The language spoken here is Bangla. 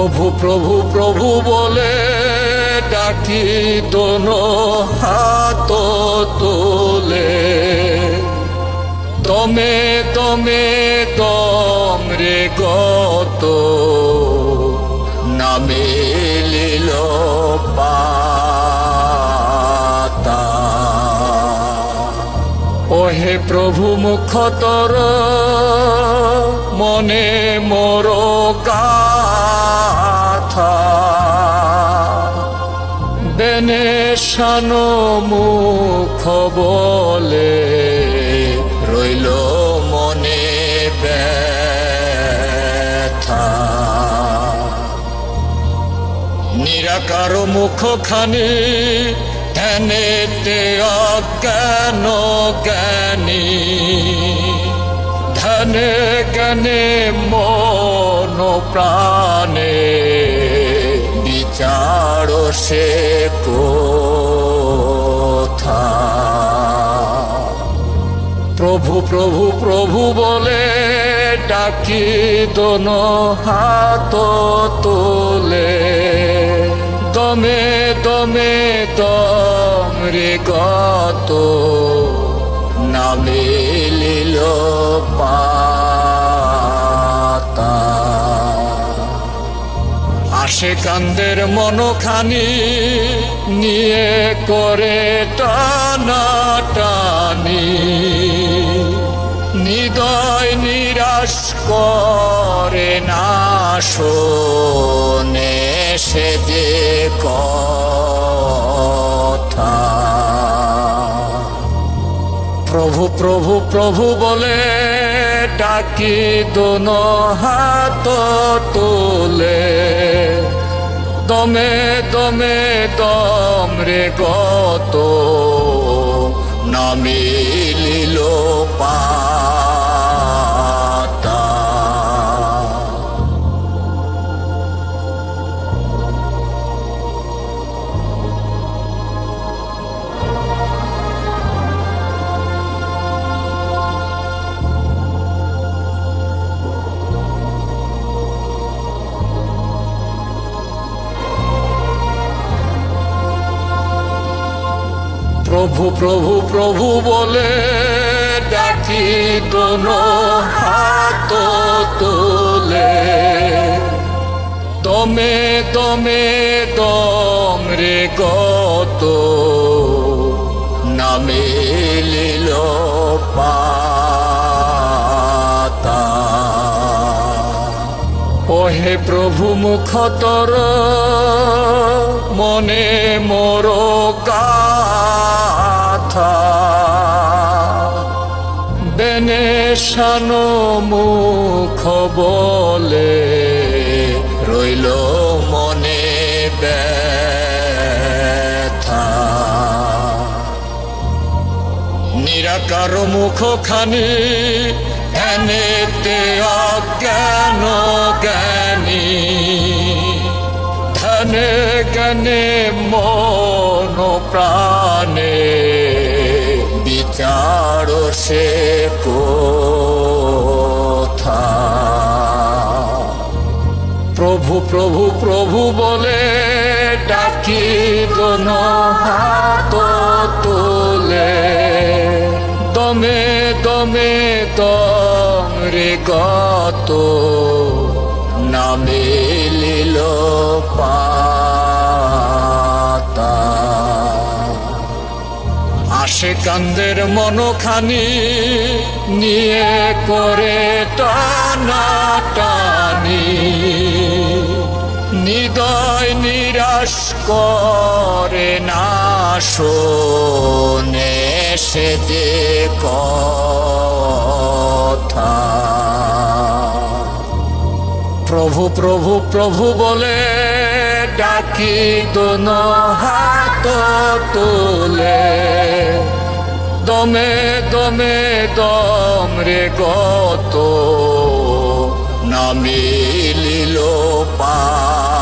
প্রভু প্রভু প্রভু বলে ডাকি দোনো হাত তোলে। তমে তমে তম রে গত, নামে লীল পাতা প্রভু মুখতর মনে মোর গাথা। বেনে শানো মুখ বলে রইল মনে ব্যথা। নিরাকার মুখ খানি ধ্যানেতে অজ্ঞান জ্ঞানী। ধ্যানে জ্ঞানে মন প্রাণে বিচার সে প্রভু প্রভু প্রভু বলে ডাকি দোনো হাত তোলে। দমে দমে দম রে গত নামে লীল পাতা। আসে কান্দের মনখানি নিয়ে করে টানা টানি। নিদয় নিরাশ করে না শোনে সে যে কথা। প্রভু প্রভু প্রভু বলে, ডাকি দোনো হাত তোলে। দমে দমে দম রে গত নামে লীল প্রভু প্রভু প্রভু বলে ডাকি দোনো হাত তোলে। দমে দমে, দম রে গত। নামে লিল পাতা ওহে প্রভু মুখতর, মনে মোর গাথা। বেনে শানো মুখ বলে রইল মনে ব্যথা। নিরাকার খানি ধ্যানেতে অজ্ঞান জ্ঞানী জ্ঞানে মন প্রাণে বিচার সে কোথা প্রভু প্রভু প্রভু বলে ডাকি দোনো হাত তোলে। দমে দমে, দম রে গত। নামে লীল পাতা আসে কান্দের মনখানি নিয়ে করে টানা টানি নিদয় নিরাশ করে না শোনে সে যে কথা। প্রভু প্রভু প্রভু বলে ডাকি দোনো হাত তোলে। দমে দমে দম রে গত। নামে লীল পাতা